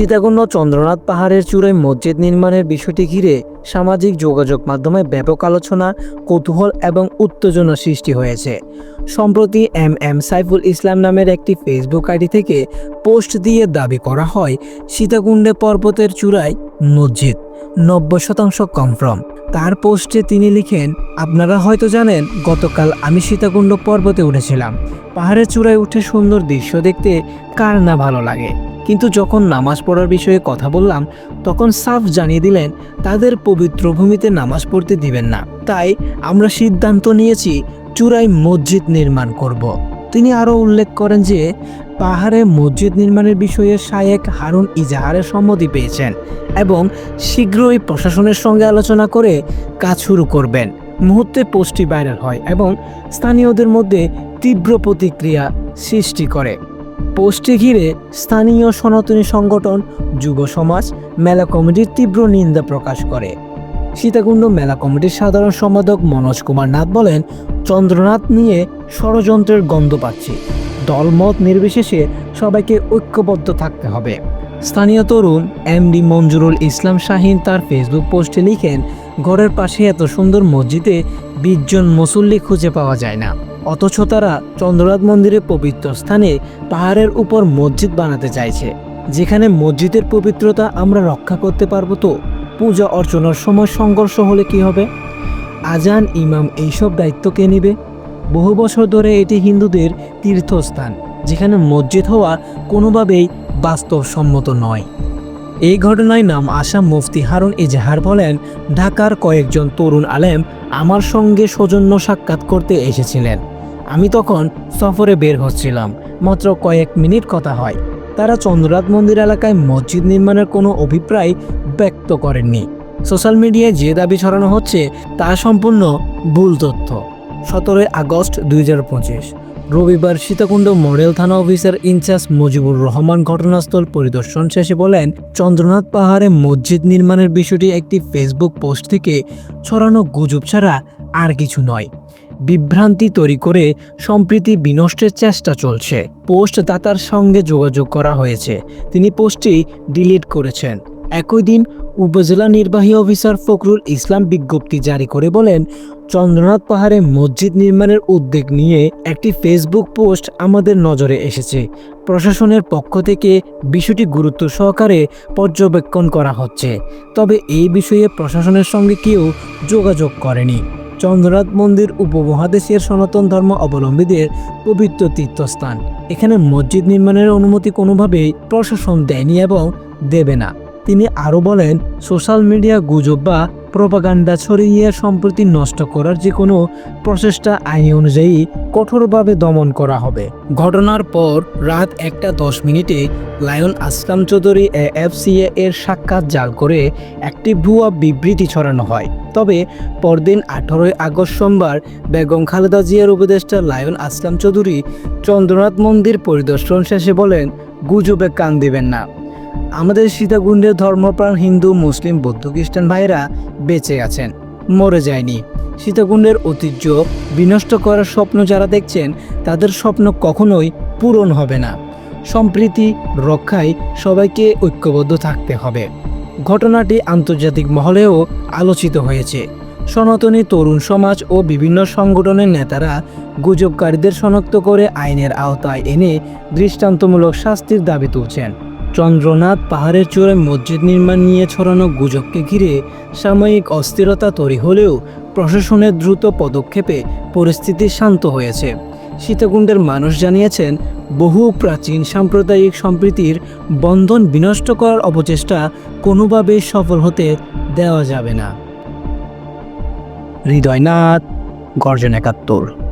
সীতাকুণ্ড চন্দ্রনাথ পাহাড়ের চূড়ায় মসজিদ নির্মাণের বিষয়টি ঘিরে সামাজিক যোগাযোগ মাধ্যমে ব্যাপক আলোচনা, কৌতূহল এবং উত্তেজনা সৃষ্টি হয়েছে। সম্প্রতি এম এম সাইফুল ইসলাম নামের একটি ফেসবুক আইডি থেকে পোস্ট দিয়ে দাবি করা হয়, সীতাকুণ্ডে পর্বতের চূড়ায় মসজিদ, নব্বই শতাংশ কনফার্ম তার পোস্টে তিনি লিখেন, আপনারা হয়তো জানেন, গতকাল আমি সীতাকুণ্ড পর্বতে উঠেছিলাম। পাহাড়ের চূড়ায় উঠে সুন্দর দৃশ্য দেখতে কার না ভালো লাগে। কিন্তু যখন নামাজ পড়ার বিষয়ে কথা বললাম, তখন সাফ জানিয়ে দিলেন, তাদের পবিত্র ভূমিতে নামাজ পড়তে দিবেন না। তাই আমরা সিদ্ধান্ত নিয়েছি, চূড়ায় মসজিদ নির্মাণ করব। তিনি আরও উল্লেখ করেন যে পাহাড়ে মসজিদ নির্মাণের বিষয়ে শায়েক হারুন ইজাহারের সম্মতি পেয়েছেন এবং শীঘ্রই প্রশাসনের সঙ্গে আলোচনা করে কাজ শুরু করবেন। মুহূর্তে পোস্টটি ভাইরাল হয় এবং স্থানীয়দের মধ্যে তীব্র প্রতিক্রিয়া সৃষ্টি করে। পোস্টটি ঘিরে স্থানীয় সনাতনী সংগঠন, যুব সমাজ, মেলা কমিটির তীব্র নিন্দা প্রকাশ করে। সীতাকুণ্ড মেলা কমিটির সাধারণ সম্পাদক মনোজ কুমার নাথ বলেন, চন্দ্রনাথ নিয়ে ষড়যন্ত্রের গন্ধ পাচ্ছি। দলমত নির্বিশেষে সবাইকে ঐক্যবদ্ধ থাকতে হবে। স্থানীয় তরুণ এমডি মঞ্জুরুল ইসলাম শাহিন তার ফেসবুক পোস্টে লিখেন, ঘরের পাশে এত সুন্দর মসজিদে বিশ জন মুসল্লি খুঁজে পাওয়া যায় না। অথচ তারা চন্দ্রনাথ মন্দিরের পবিত্র স্থানে পাহাড়ের উপর মসজিদ বানাতে চাইছে। যেখানে মসজিদের পবিত্রতা আমরা রক্ষা করতে পারব তো? পূজা অর্চনার সময় সংঘর্ষ হলে কি হবে? আজান ইমাম এইসব দায়িত্ব কে নেবে? বহু বছর ধরে এটি হিন্দুদের তীর্থস্থান, যেখানে মসজিদ হওয়া কোনোভাবেই বাস্তবসম্মত নয়। এই ঘটনায় নাম আসাম মুফতি হারুন এজাহার বলেন, ঢাকার কয়েকজন তরুণ আলেম আমার সঙ্গে সৌজন্য সাক্ষাৎ করতে এসেছিলেন। আমি তখন সফরে বের হচ্ছিলাম, মাত্র কয়েক মিনিট কথা হয়। তারা চন্দ্রনাথ মন্দির এলাকায় মসজিদ নির্মাণের কোনো অভিপ্রায় ব্যক্ত করেননি। সোশ্যাল মিডিয়ায় যে দাবি ছড়ানো হচ্ছে, তা সম্পূর্ণ ভুল তথ্য। সতেরোই আগস্ট দুই হাজার পঁচিশ। রবিবার সীতাকুণ্ড মডেল থানা officer in charge Mujibur Rahman ঘটনাস্থল পরিদর্শন শেষে বলেন, চন্দ্রনাথ পাহাড়ে মসজিদ নির্মাণের বিষয়টি একটি ফেসবুক পোস্ট থেকে ছড়ানো গুজব ছাড়া আর কিছু নয়। বিভ্রান্তি তৈরি করে সম্প্রীতি বিনষ্টের চেষ্টা চলছে। পোস্ট দাতার সঙ্গে যোগাযোগ করা হয়েছে। তিনি পোস্টটি ডিলিট করেছেন। একই দিন উপজেলা নির্বাহী অফিসার ফখরুল ইসলাম বিজ্ঞপ্তি জারি করে বলেন, চন্দ্রনাথ পাহাড়ে মসজিদ নির্মাণের উদ্যোগ নিয়ে একটি ফেসবুক পোস্ট আমাদের নজরে এসেছে। প্রশাসনের পক্ষ থেকে বিষয়টি গুরুত্ব সহকারে পর্যবেক্ষণ করা হচ্ছে। তবে এই বিষয়ে প্রশাসনের সঙ্গে কেউ যোগাযোগ করেনি। চন্দ্রনাথ মন্দির উপমহাদেশের সনাতন ধর্ম অবলম্বীদের পবিত্র তীর্থস্থান। এখানে মসজিদ নির্মাণের অনুমতি কোনোভাবেই প্রশাসন দেয়নি এবং দেবে না। তিনি আরও বলেন, সোশ্যাল মিডিয়া গুজব বা প্রপাগান্ডা ছড়িয়ে সম্প্রতি নষ্ট করার যে কোনো প্রচেষ্টা আইন অনুযায়ী কঠোরভাবে দমন করা হবে। ঘটনার পর রাত একটা দশ মিনিটে লায়ন আসলাম চৌধুরী এএফসিএ এর সাক্ষাৎ জাল করে একটি ভুয়া বিবৃতি ছড়ানো হয়। তবে পরদিন আঠারোই আগস্ট সোমবার বেগম খালেদা জিয়ার উপদেষ্টা লায়ন আসলাম চৌধুরী চন্দ্রনাথ মন্দির পরিদর্শন শেষে বলেন, গুজবে কান দিবেন না। আমাদের সীতাকুণ্ডের ধর্মপ্রাণ হিন্দু, মুসলিম, বৌদ্ধ খ্রিস্টান ভাইরা বেঁচে আছেন, মরে যায়নি। সীতাকুণ্ডের ঐতিহ্য বিনষ্ট করার স্বপ্ন যারা দেখছেন, তাদের স্বপ্ন কখনোই পূরণ হবে না। সম্প্রীতি, রক্ষায় সবাইকে ঐক্যবদ্ধ থাকতে হবে। ঘটনাটি আন্তর্জাতিক মহলেও আলোচিত হয়েছে। সনাতনী তরুণ সমাজ ও বিভিন্ন সংগঠনের নেতারা গুজবকারীদের শনাক্ত করে আইনের আওতায় এনে দৃষ্টান্তমূলক শাস্তির দাবি তুলছেন। চন্দ্রনাথ পাহাড়ের চূড়ায় মসজিদ নির্মাণ নিয়ে ছড়ানো গুজবকে ঘিরে সাময়িক অস্থিরতা তৈরি হলেও প্রশাসনের দ্রুত পদক্ষেপে পরিস্থিতি শান্ত হয়েছে। সীতাকুণ্ডের মানুষ জানিয়েছেন, বহু প্রাচীন সাম্প্রদায়িক সম্প্রীতির বন্ধন বিনষ্ট করার অপচেষ্টা কোনোভাবেই সফল হতে দেওয়া যাবে না। হৃদয়নাথ, গর্জন একাত্তর।